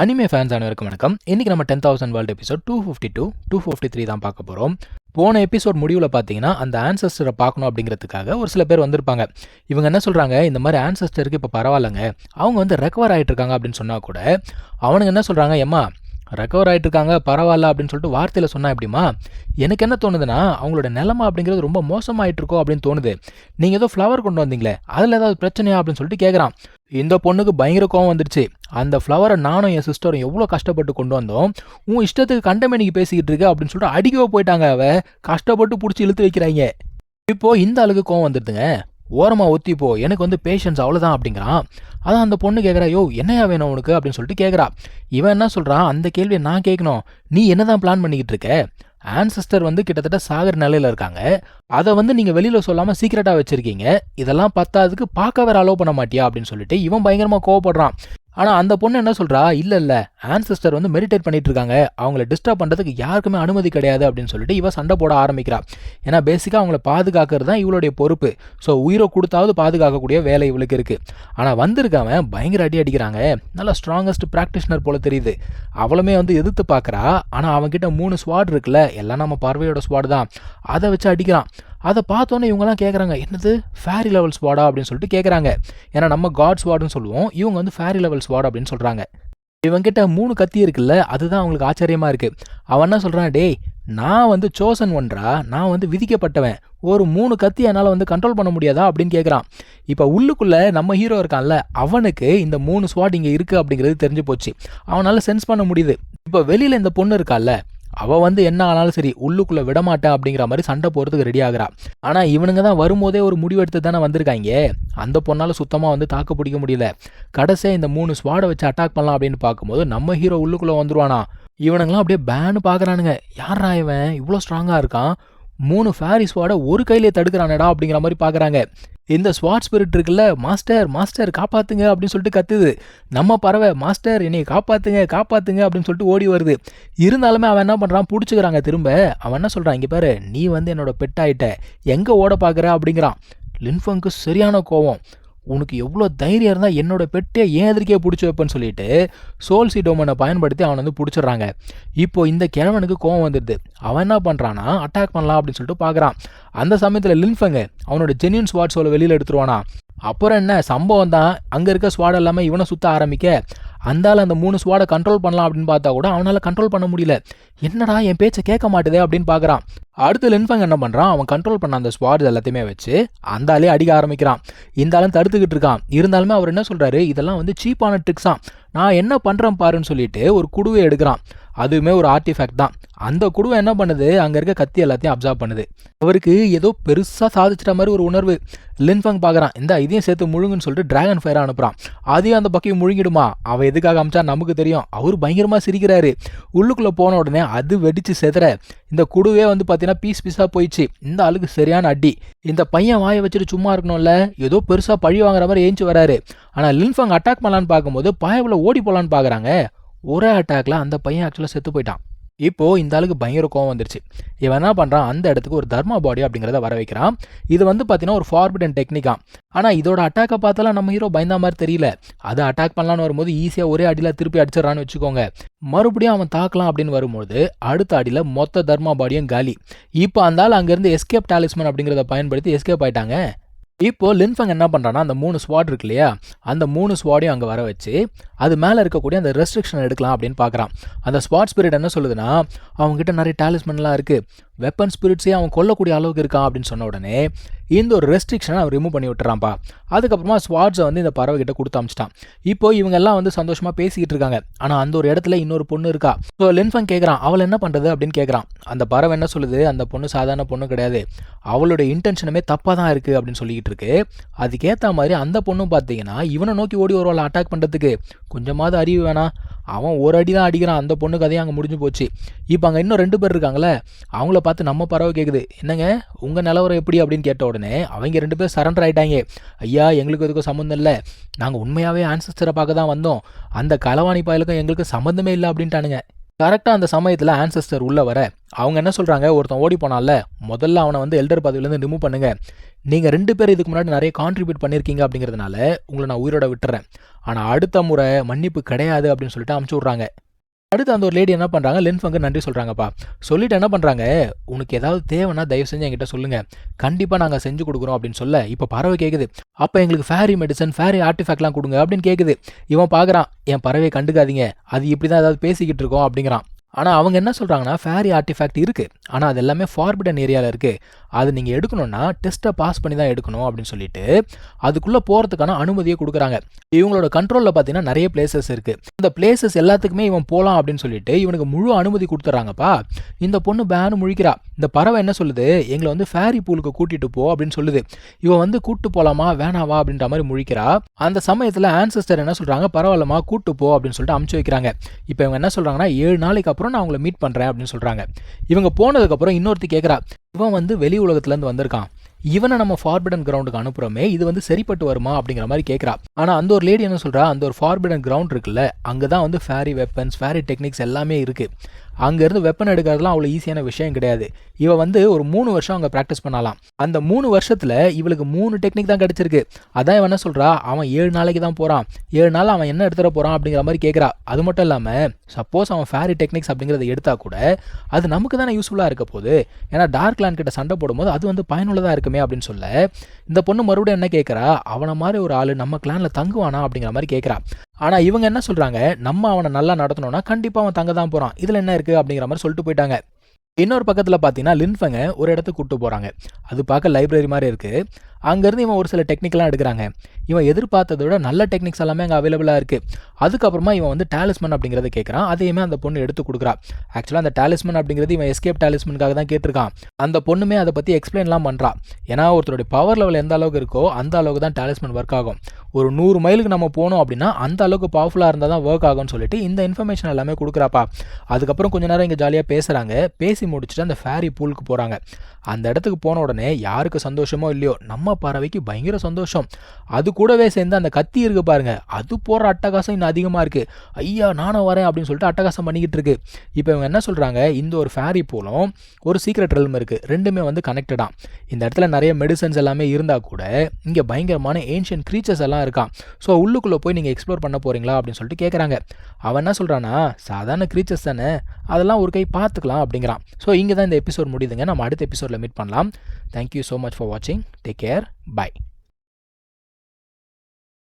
Anime fans அனைவருக்கும் வணக்கம். இன்னைக்கு நம்ம ten thousand world episode two fifty two to two three தான் பார்க்க போகிறோம் போன எபிசோட் முடிவில் பார்த்தீங்கன்னா அந்த ஆன்சஸ்டரை பார்க்கணும் அப்படிங்கிறதுக்காக ஒரு சில பேர் வந்திருப்பாங்க. இவங்க என்ன சொல்கிறாங்க இந்த மாதிரி ஆன்சஸ்டருக்கு இப்போ பரவாயில்லைங்க. அவங்க வந்து ரெக்கவர் ஆகிட்டு இருக்காங்க அப்படின்னு சொன்னால் கூட அவனுங்க என்ன சொல்கிறாங்க ஏம்மா ரெக்கவர் ஆகிட்டு இருக்காங்க பரவாயில்ல அப்படின்னு சொல்லிட்டு வார்த்தையில் சொன்னால் எப்படிமா எனக்கு என்ன தோணுதுன்னா அவங்களோட நிலமா அப்படிங்கிறது ரொம்ப மோசமாயிட்டு இருக்கோ அப்படின்னு தோணுது. நீங்கள் ஏதோ ஃப்ளவர் கொண்டு வந்தீங்களே அதில் ஏதாவது பிரச்சனையா அப்படின்னு சொல்லிட்டு கேட்குறான் இந்த பொண்ணுக்கு பயங்கர கோவம் வந்துருச்சு. அந்த ஃப்ளவரை நானும் என் சிஸ்டரும் எவ்வளோ கஷ்டப்பட்டு கொண்டு வந்தோம். உன் இஷ்டத்துக்கு கண்டமேனிக்கு பேசிக்கிட்டு இருக்க அப்படின்னு சொல்லிட்டு அடிக்கவே போயிட்டாங்க அவ. கஷ்டப்பட்டு பிடிச்சி இழுத்து வைக்கிறாங்க இப்போ இந்த அளவுக்கு கோவம் வந்துடுதுங்க ஓரமாக ஒத்திப்போ எனக்கு வந்து பேஷன்ஸ் அவ்வளோதான் அப்படிங்கிறான். அதான் அந்த பொண்ணு கேட்குறா யோ என்னையா வேணும் உனக்கு? அப்படின்னு சொல்லிட்டு கேட்குறா இவன் என்ன சொல்கிறான் அந்த கேள்வியை நான் கேட்கணும் நீ என்னதான் பிளான் பண்ணிக்கிட்டு இருக்க? ஆன்சஸ்டர் வந்து கிட்டத்தட்ட சாகர் நிலையில் இருக்காங்க. அதை வந்து நீங்கள் வெளியில் சொல்லாமல் சீக்கிரட்டாக வச்சுருக்கீங்க. இதெல்லாம் பத்தாததுக்கு பார்க்க வேற அலோவ் பண்ண மாட்டியா அப்படின்னு சொல்லிட்டு இவன் பயங்கரமாக கோவப்படுறான். ஆனால் அந்த பொண்ணு என்ன சொல்கிறா இல்லை இல்லை. ஆன்செஸ்டர் வந்து மெடிடேட் பண்ணிட்டு இருக்காங்க. அவங்கள டிஸ்டர்ப் பண்ணுறதுக்கு யாருக்குமே அனுமதி கிடையாது. அப்படின்னு சொல்லிட்டு இவ சண்டை போட ஆரம்பிக்கிறா. ஏன்னா பேசிக்காக அவங்கள பாதுகாக்கிறது தான் இவளுடைய பொறுப்பு. ஸோ உயிரை கொடுத்தாவது பாதுகாக்கக்கூடிய வேலை இவளுக்கு இருக்குது ஆனால் வந்திருக்கவன் பயங்கர அடி அடிக்கிறாங்க. நல்லா ஸ்ட்ராங்கஸ்ட் ப்ராக்டிஷனர் போல தெரியுது. அவளுமே வந்து எதிர்த்து பார்க்குறா ஆனால் அவன்கிட்ட மூணு ஸ்வாட் இருக்குல்ல. எல்லாம் நம்ம பார்வையோட ஸ்வாட் தான். அதை வச்சு அடிக்கிறான். அதை பார்த்தோன்னே இவங்கெல்லாம் கேட்குறாங்க என்னது? ஃபேரி லெவல் ஸ்வாடா அப்படின்னு சொல்லிட்டு கேட்குறாங்க ஏன்னா நம்ம காட் வார்டுன்னு சொல்லுவோம். இவங்க வந்து ஃபேரி லெவல் வார்டு அப்படின்னு சொல்கிறாங்க இவங்கிட்ட மூணு கத்தி இருக்குல்ல அதுதான் அவங்களுக்கு ஆச்சரியமா இருக்கு. அவன் என்ன சொல்கிறான் டேய் நான் வந்து சோசன் ஒன்றா நான் வந்து விதிக்கப்பட்டவன். ஒரு மூணு கத்தி என்னால் வந்து கண்ட்ரோல் பண்ண முடியாதா? அப்படின்னு கேட்குறான் இப்போ உள்ளுக்குள்ளே நம்ம ஹீரோ இருக்கான்ல அவனுக்கு இந்த மூணு ஸ்வாட் இங்கே இருக்குது அப்படிங்கிறது தெரிஞ்சு போச்சு. அவனால் சென்ஸ் பண்ண முடியுது. இப்போ வெளியில் இந்த பொண்ணு இருக்கால்ல அவள் வந்து என்ன ஆனாலும் சரி உள்ளுக்குள்ளே விடமாட்டேன் அப்படிங்கிற மாதிரி சண்டை போகிறதுக்கு ரெடி ஆகுறா. ஆனால் இவனுங்க தான் வரும்போதே ஒரு முடிவெடுத்து தானே வந்திருக்காங்க. அந்த பொண்ணால் சுத்தமாக வந்து தாக்கு பிடிக்க முடியல. கடைசியாக இந்த மூணு ஸ்வாடை வச்சு அட்டாக் பண்ணலாம் அப்படின்னு பார்க்கும்போது நம்ம ஹீரோ உள்ளுக்குள்ளே வந்துருவானா? இவனுங்களாம் அப்படியே பேனு பார்க்குறானுங்க. யாரா இவன்? இவ்வளோ ஸ்ட்ராங்காக இருக்கான். மூணு ஃபேரி ஸ்வாடை ஒரு கையிலே தடுக்கிறானடா அப்படிங்கிற மாதிரி பார்க்குறாங்க இந்த ஸ்வாட் ஸ்பிரிட் இருக்குல்ல மாஸ்டர் மாஸ்டர் காப்பாத்துங்க அப்படின்னு சொல்லிட்டு கத்துது. நம்ம பறவை மாஸ்டர் என்னை காப்பாத்துங்க காப்பாத்துங்க அப்படின்னு சொல்லிட்டு ஓடி வருது. இருந்தாலுமே அவன் என்ன பண்ணுறான் பிடிச்சிக்கிறாங்க திரும்ப. அவன் என்ன சொல்கிறான் இங்கே பாரு நீ வந்து என்னோட பெட் ஆயிட்ட எங்கே ஓட பார்க்குற அப்படிங்கிறான். லின்ஃபங்க்கு சரியான கோவம். உனக்கு எவ்வளோ தைரியம் இருந்தால் என்னோட பெட்டை ஏன் எதிர்க்கே பிடிச்சி வைப்பேன்னு சொல்லிட்டு சோல்சி டோமனை பயன்படுத்தி அவனை வந்து பிடிச்சிடுறாங்க. இப்போ இந்த கிழவனுக்கு கோவம் வந்துடுது. அவன் என்ன பண்ணுறான்னா அட்டாக் பண்ணலாம் அப்படின்னு சொல்லிட்டு பார்க்குறான் அந்த சமயத்தில் லின்ஃபங்க அவனோட ஜென்யூன் ஸ்வாட்ஸோட வெளியில் எடுத்துருவானா. அப்புறம் என்ன? சம்பவம் தான். அங்கே இருக்க ஸ்வாட் எல்லாமே இவனை சுற்ற ஆரம்பிக்க அந்தால அந்த மூணு ஸ்வாடை கண்ட்ரோல் பண்ணலாம் அப்படின்னு பார்த்தா கூட அவனால் கண்ட்ரோல் பண்ண முடியல. என்னடா என் பேச்சை கேட்க மாட்டுதே அப்படின்னு பார்க்குறான். அடுத்து லென்ஃபங் என்ன பண்ணுறான் அவன் கண்ட்ரோல் பண்ண அந்த ஸ்வாட்ஸ் எல்லாத்தையுமே வச்சு அந்த ஆளே அடிக்க ஆரம்பிக்கிறான். இந்த ஆளும் தடுத்துக்கிட்டு இருக்கான். இருந்தாலுமே அவர் என்ன சொல்கிறாரு இதெல்லாம் வந்து சீப்பான ட்ரிக்ஸாம் நான் என்ன பண்ணுறேன் பாருன்னு சொல்லிட்டு ஒரு குடுவை எடுக்கிறான். அதுவுமே ஒரு ஆர்டிஃபேக்ட் தான். அந்த குடுவை என்ன பண்ணுது? அங்கே இருக்க கத்தி எல்லாத்தையும் அப்சர்வ் பண்ணுது. அவருக்கு ஏதோ பெருசாக சாதிச்சிட்ட மாதிரி ஒரு உணர்வு. லின்ஃபங் பார்க்குறான் இந்த இதையும் சேர்த்து முழுங்குன்னு சொல்லிட்டு டிராகன் ஃபயர் அனுப்புகிறான் அதையும் அந்த பக்கம் முழுங்கிடுமா? அவன் எதுக்காக அமிச்சா? நமக்கு தெரியும். அவர் பயங்கரமாக சிரிக்கிறாரு. உள்ளுக்குள்ளே போன உடனே அது வெடிச்சு செதுற. இந்த குடுவே வந்து பார்த்தீங்கன்னா பீஸ் பீஸாக போயிடுச்சு. இந்த ஆளுக்கு சரியான அடி. இந்த பையன் வாயை வச்சுட்டு சும்மா இருக்கணும்ல? ஏதோ பெருசாக பழி வாங்குற மாதிரி ஏஞ்சி வராரு. ஆனால் லின்ஃபங் அட்டாக் பண்ணலான்னு பார்க்கும்போது பாயவில் ஓடி போகலான்னு பார்க்குறாங்க ஒரே அட்டாக்ல அந்த பையன் ஆக்சுவலாக செத்து போயிட்டான். இப்போ இந்த ஆளுக்கு பயங்கர கோவம் வந்துருச்சு. இவன் என்ன பண்ணுறான் அந்த இடத்துக்கு ஒரு தர்மா பாடி அப்படிங்கிறத வர வைக்கிறான். இது வந்து பார்த்தீங்கன்னா ஒரு ஃபார்பிடன் டெக்னிக்கா ஆனால் இதோட அட்டாக்கை பார்த்தாலாம் நம்ம ஹீரோ பயந்த மாதிரி தெரியல. அதை அட்டாக் பண்ணலான்னு வரும்போது ஈஸியாக ஒரே அடியில் திருப்பி அடிச்சிடறான்னு வச்சுக்கோங்க. மறுபடியும் அவன் தாக்கலாம் அப்படின்னு வரும்போது அடுத்த அடியில் மொத்த தர்மா பாடியும் காலி. இப்போ அந்த ஆள் அங்கேருந்து எஸ்கேப் டாலிஸ்மன் அப்படிங்கிறத பயன்படுத்தி எஸ்கேப் ஆயிட்டாங்க. இப்போ லின்ஃபங் என்ன பண்ணுறான்னா அந்த மூணு ஸ்வாட் இருக்கு இல்லையா அந்த மூணு ஸ்வாடையும் அங்கே வர வச்சு அது மேலே இருக்கக்கூடிய அந்த ரெஸ்ட்ரிக்ஷன் எடுக்கலாம் அப்படின்னு பார்க்குறான் அந்த ஸ்வாட் ஸ்பிரிட் என்ன சொல்லுதுன்னா அவங்ககிட்ட நிறைய டேலிஸ்மெண்ட்லாம் இருக்குது வெப்பன் ஸ்பிரிட்ஸே அவன் கொல்லக்கூடிய அளவுக்கு இருக்கான் அப்படின்னு சொன்ன உடனே இந்த ஒரு ரெஸ்ட்ரிக்ஷனை அவன் ரிமூவ் பண்ணி விட்டுறான்ப்பா. அதுக்கப்புறமா ஸ்வாட்ஸை வந்து இந்த பறவை கிட்ட கொடுத்து அமிச்சிட்டான். இப்போ இவங்க எல்லாம் வந்து சந்தோஷமாக பேசிக்கிட்டு இருக்காங்க. ஆனால் அந்த ஒரு இடத்துல இன்னொரு பொண்ணு இருக்கா? ஸோ லென்ஃபன் கேட்குறான் அவள் என்ன பண்ணுறது அப்படின்னு கேட்குறான் அந்த பறவை என்ன சொல்லுது? அந்த பொண்ணு சாதாரண பொண்ணு கிடையாது. அவளோட இன்டென்ஷனுமே தப்பாக தான் இருக்குது அப்படின்னு சொல்லிக்கிட்டு இருக்கு. அதுக்கேற்ற மாதிரி அந்த பொண்ணும் பார்த்தீங்கன்னா இவனை நோக்கி ஓடி வருவாள் அட்டாக் பண்ணுறதுக்கு கொஞ்சமாவது அறிவு வேணாம். அவன் ஒரு அடி தான் அடிக்கிறான். அந்த பொண்ணு கதையும் அங்கே முடிஞ்சு போச்சு. இப்போ அங்கே இன்னும் ரெண்டு பேர் இருக்காங்களே அவங்கள பார்த்து நம்ம பறவை கேட்குது என்னங்க உங்கள் நிலவரம் எப்படி? அப்படின்னு கேட்ட உடனே அவங்க ரெண்டு பேரும் சரண்டர் ஆயிட்டாங்க. ஐயா எங்களுக்கு எதுக்கும் சம்மந்தம் இல்லை. நாங்கள் உண்மையாகவே ஆன்சஸ்டரை பார்க்க தான் வந்தோம். அந்த களவாணி பாயலுக்கும் எங்களுக்கு சம்மந்தமே இல்லை அப்படின்ட்டானுங்க. கரெக்டாக அந்த சமயத்தில் ஆன்சஸ்டர் உள்ளே வர அவங்க என்ன சொல்கிறாங்க ஒருத்தன் ஓடி போனால முதல்ல அவனை வந்து எல்டர் பதவியிலேருந்து ரிமூவ் பண்ணுங்க. நீங்கள் ரெண்டு பேர் இதுக்கு முன்னாடி நிறைய கான்ட்ரிபியூட் பண்ணியிருக்கீங்க அப்படிங்கிறதுனால உங்களை நான் உயிரோட விட்டுறேன். ஆனால் அடுத்த முறை மன்னிப்பு கிடையாது அப்படின்னு சொல்லிட்டு அமுச்சு விட்றாங்க. அடுத்து அந்த ஒரு லேடி என்ன பண்ணுறாங்க லென்ஃபங்கு நன்றி சொல்கிறாங்கப்பா சொல்லிட்டு என்ன பண்ணுறாங்க உனக்கு ஏதாவது தேவைன்னா தயவு செஞ்சு என்கிட்ட சொல்லுங்கள் கண்டிப்பாக நாங்கள் செஞ்சு கொடுக்குறோம் அப்படின்னு சொல்ல இப்போ பறவை கேட்குது அப்போ எங்களுக்கு ஃபேரி மெடிசன் ஃபேரி ஆர்டிஃபேக்ட்லாம் கொடுங்க அப்படின்னு கேட்குது இவன் பார்க்குறான் என் பறவையை கண்டுக்காதீங்க. அது இப்படி தான் ஏதாவது பேசிக்கிட்டு இருக்கோம் அப்படிங்கிறான். ஆனால் அவங்க என்ன சொல்கிறாங்கன்னா ஃபேரி ஆர்டிஃபேக்ட் இருக்குது ஆனால் அது எல்லாமே ஃபார்பிடன் ஏரியாவில் இருக்குது அது நீங்கள் எடுக்கணும்னா டெஸ்ட்டை பாஸ் பண்ணி தான் எடுக்கணும் அப்படின்னு சொல்லிட்டு அதுக்குள்ளே போகிறதுக்கான அனுமதியை கொடுக்குறாங்க. இவங்களோட கண்ட்ரோலில் பார்த்தீங்கன்னா நிறைய பிளேசஸ் இருக்குது இந்த பிளேசஸ் எல்லாத்துக்குமே இவன் போகலாம் அப்படின்னு சொல்லிட்டு இவனுக்கு முழு அனுமதி கொடுத்துட்றாங்கப்பா. இந்த பொண்ணு பேனு முழிக்கிறா. இந்த பறவை என்ன சொல்லுது? எங்களை வந்து ஃபேரி பூலுக்கு கூட்டிகிட்டு போ அப்படின்னு சொல்லுது. இவன் வந்து கூட்டு போகலாமா வேணாவா அப்படின்ற மாதிரி முழிக்கிறா. அந்த சமயத்தில் ஆன்சஸ்டர் என்ன சொல்கிறாங்க பரவாயில்லமா கூட்டு போ அப்படின்னு சொல்லிட்டு அமுச்சு வைக்கிறாங்க. இப்போ இவங்க என்ன சொல்கிறாங்கன்னா ஏழு நாளைக்கு அப்புறம் நான் அவங்கள மீட் பண்ணுறேன் அப்படின்னு சொல்கிறாங்க இவங்க போனதுக்கப்புறம் இன்னொருத்தி கேட்குறா இவன் வந்து வெளி உலகத்துலேருந்து வந்திருக்கான். இவனை நம்ம ஃபார்பிடன் கிரவுண்டுக்கு அனுப்புறோமே இது வந்து சரிப்பட்டு வருமா? அப்படிங்கிற மாதிரி கேட்குறா ஆனால் அந்த ஒரு லேடி என்ன சொல்கிறா அந்த ஒரு ஃபார்பிடன் கிரவுண்ட் இருக்குல்ல அங்கே தான் வந்து ஃபேரி வெப்பன்ஸ் ஃபேரி டெக்னிக்ஸ் எல்லாமே இருக்குது அங்கேருந்து வெப்பன் எடுக்கிறதுலாம் அவ்வளோ ஈஸியான விஷயம் கிடையாது. இவள் வந்து ஒரு மூணு வருஷம் அங்கே ப்ராக்டிஸ் பண்ணலாம். அந்த மூணு வருஷத்தில் இவளுக்கு மூணு டெக்னிக் தான் கிடச்சிருக்கு. அதான் இவன் என்ன சொல்கிறா அவன் ஏழு நாளைக்கு தான் போகிறான் ஏழு நாள் அவன் என்ன எடுத்துகிற போகிறான் அப்படிங்கிற மாதிரி கேட்குறா அது மட்டும் இல்லாமல் சப்போஸ் அவன் ஃபேரி டெக்னிக்ஸ் அப்படிங்கிறத எடுத்தால் கூட அது நமக்கு தானே யூஸ்ஃபுல்லாக இருக்க போகுது. ஏன்னா டார்க் லேண்ட் கிட்ட சண்டை போடும்போது அது வந்து பயனுள்ளதாக இருக்குமே அப்படின்னு சொல்ல இந்த பொண்ணு மறுபடியும் என்ன கேட்குறா அவனை மாதிரி ஒரு ஆள் நம்ம கிளானில் தங்குவானா அப்படிங்கிற மாதிரி கேட்குறா ஆனால் இவங்க என்ன சொல்கிறாங்க நம்ம அவனை நல்லா நடத்தணும்னா கண்டிப்பாக அவன் தங்க தான் போகிறான் இதில் என்ன இருக்குது அப்படிங்கிற மாதிரி சொல்லிட்டு போயிட்டாங்க. இன்னொரு பக்கத்தில் பார்த்தீங்கன்னா லின்ஃபங்க ஒரு இடத்துக்கு கூப்பிட்டு போகிறாங்க அது பார்க்க லைப்ரரி மாதிரி இருக்குது அங்கேருந்து இவன் ஒரு சில டெக்னிக்லாம் எடுக்கிறாங்க. இவன் எதிர்பார்த்ததை விட நல்ல டெக்னிக்ஸ் எல்லாமே அங்கே அவைலபிளாக இருக்குது அதுக்கப்புறமா இவன் வந்து டேலிஸ்மன் அப்படிங்கிறத கேட்குறான் அதையுமே அந்த பொண்ணு எடுத்து கொடுக்குறா. ஆக்சுவலாக அந்த டேலிஸ்மன் அப்படிங்கிறது இவன் எஸ்கேப் டேலிஸ்மனுக்காக தான் கேட்டிருக்கான். அந்த பொண்ணுமே அதை பற்றி எக்ஸ்பிளைன்லாம் பண்ணுறான் ஏன்னா ஒருத்தருடைய பவர் லெவல் எந்த அளவுக்கு இருக்கோ அந்த அளவுக்கு தான் டேலிஸ்மன் ஒர்க் ஆகும். ஒரு நூறு மைலுக்கு நம்ம போனோம் அப்படின்னா அந்த அளவுக்கு பவர்ஃபுல்லாக இருந்தால் தான் ஒர்க் ஆகும்னு சொல்லிட்டு இந்த இன்ஃபர்மேஷன் எல்லாமே கொடுக்குறாப்பா. அதுக்கப்புறம் கொஞ்ச நேரம் இங்கே ஜாலியாக பேசுகிறாங்க பேசி முடிச்சுட்டு அந்த ஃபேரி பூலுக்கு போகிறாங்க அந்த இடத்துக்கு போன உடனே யாருக்கு சந்தோஷமோ இல்லையோ நம்ம பறவைக்கு பயங்கர சந்தோஷம். அது கூடவே சேர்ந்து அந்த கத்தி இருக்கு பாருங்க. அது போகிற அட்டகாசம் இன்னும் அதிகமாக இருக்குது ஐயா நானும் வரேன் அப்படின்னு சொல்லிட்டு அட்டகாசம் பண்ணிக்கிட்டு இருக்கு. இப்போ இவங்க என்ன சொல்கிறாங்க இந்த ஒரு ஃபேரி போலும் ஒரு சீக்ரெட் ரெல்ம் இருக்குது ரெண்டுமே வந்து கனெக்டடாக இந்த இடத்துல நிறைய மெடிசன்ஸ் எல்லாமே இருந்தால் கூட இங்கே பயங்கரமான ஏன்ஷியன் க்ரீச்சர்ஸ் எல்லாம் இருக்கான். ஸோ உள்ளுக்குள்ளே போய் நீங்கள் எக்ஸ்ப்ளோர் பண்ண போகிறீங்களா அப்படின்னு சொல்லிட்டு கேட்குறாங்க அவன் என்ன சொல்கிறான்னா சாதாரண க்ரீச்சர்ஸ் தானே. அதெல்லாம் ஒரு கை பார்த்துக்கலாம் அப்படிங்கிறான். ஸோ இங்கே தான் இந்த எபிசோட் முடியுதுங்க. நம்ம அடுத்த எபிசோடில் மீட் பண்ணலாம். Thank you so much for வாட்சிங் டேக் கேர் பை